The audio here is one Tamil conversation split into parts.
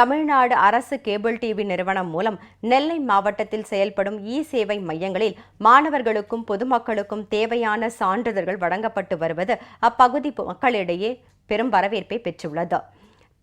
தமிழ்நாடு அரசு கேபிள் டிவி நிறுவனம் மூலம் நெல்லை மாவட்டத்தில் செயல்படும் இ சேவை மையங்களில் மாணவர்களுக்கும் பொதுமக்களுக்கும் தேவையான சான்றிதழ்கள் வழங்கப்பட்டு வருவது அப்பகுதி மக்களிடையே பெரும் வரவேற்பை பெற்றுள்ளது.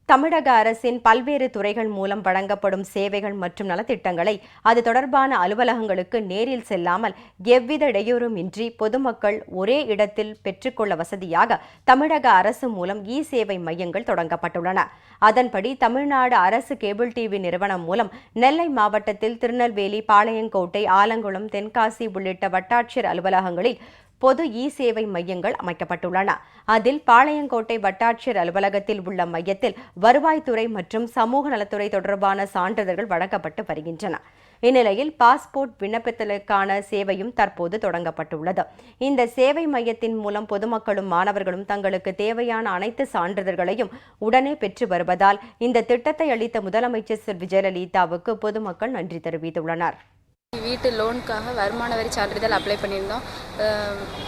தமிழக அரசின் பல்வேறு துறைகள் மூலம் வழங்கப்படும் சேவைகள் மற்றும் நலத்திட்டங்களை அது தொடர்பான அலுவலகங்களுக்கு நேரில் செல்லாமல் எவ்வித இடையூறும் இன்றி பொதுமக்கள் ஒரே இடத்தில் பெற்றுக்கொள்ள வசதியாக தமிழக அரசு மூலம் இ சேவை மையங்கள் தொடங்கப்பட்டுள்ளன. அதன்படி தமிழ்நாடு அரசு கேபிள் டிவி நிறுவனம் மூலம் நெல்லை மாவட்டத்தில் திருநெல்வேலி பாளையங்கோட்டை ஆலங்குளம் தென்காசி உள்ளிட்ட வட்டாட்சியர் அலுவலகங்களில் பொது இ சேவை மையங்கள் அமைக்கப்பட்டுள்ளன. அதில் பாளையங்கோட்டை வட்டாட்சியர் அலுவலகத்தில் உள்ள மையத்தில் வருவாய்த்துறை மற்றும் சமூக நலத்துறை தொடர்பான சான்றிதழ்கள் வழங்கப்பட்டு வருகின்றன. இந்நிலையில் பாஸ்போர்ட் விண்ணப்பித்தலுக்கான சேவையும் தற்போது தொடங்கப்பட்டுள்ளது. இந்த சேவை மையத்தின் மூலம் பொதுமக்களும் மாணவர்களும் தங்களுக்கு தேவையான அனைத்து சான்றிதழ்களையும் உடனே பெற்று வருவதால் இந்த திட்டத்தை அளித்த முதலமைச்சர் விஜயலலிதாவுக்கு பொதுமக்கள் நன்றி தெரிவித்துள்ளனர். வீட்டு லோனுக்காக வருமான வரி சான்றிதழ் அப்ளை பண்ணியிருந்தோம்.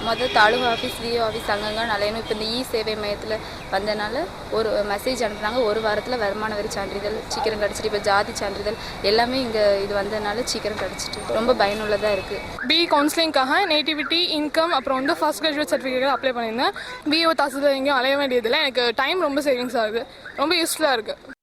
மொதல் தாலுகா ஆஃபீஸ் விஓ ஆஃபீஸ் அங்கங்க அலையணும் இப்போ இந்த இ சேவை மையத்தில் வந்தனால ஒரு மெசேஜ் அனுப்புனாங்க. ஒரு வாரத்தில் வருமான வரி சான்றிதழ் சீக்கிரம் கிடச்சிட்டு இப்போ ஜாதி சான்றிதழ் எல்லாமே இங்கே இது வந்ததுனால சீக்கிரம் கிடச்சிட்டு. ரொம்ப பயனுள்ளதாக இருக்குது பி கவுன்சிலிங்காக நேட்டிவிட்டி இன்கம் அப்புறம் வந்து ஃபர்ஸ்ட் கிராஜுவேட் சர்டிஃபிகேட் அப்ளை பண்ணியிருந்தேன். பிஓ தாசில்தார் எங்கேயும் அலைய வேண்டியதில்லை. எனக்கு டைம் ரொம்ப சேவிங்ஸ் ஆகுது. ரொம்ப யூஸ்ஃபுல்லாக இருக்குது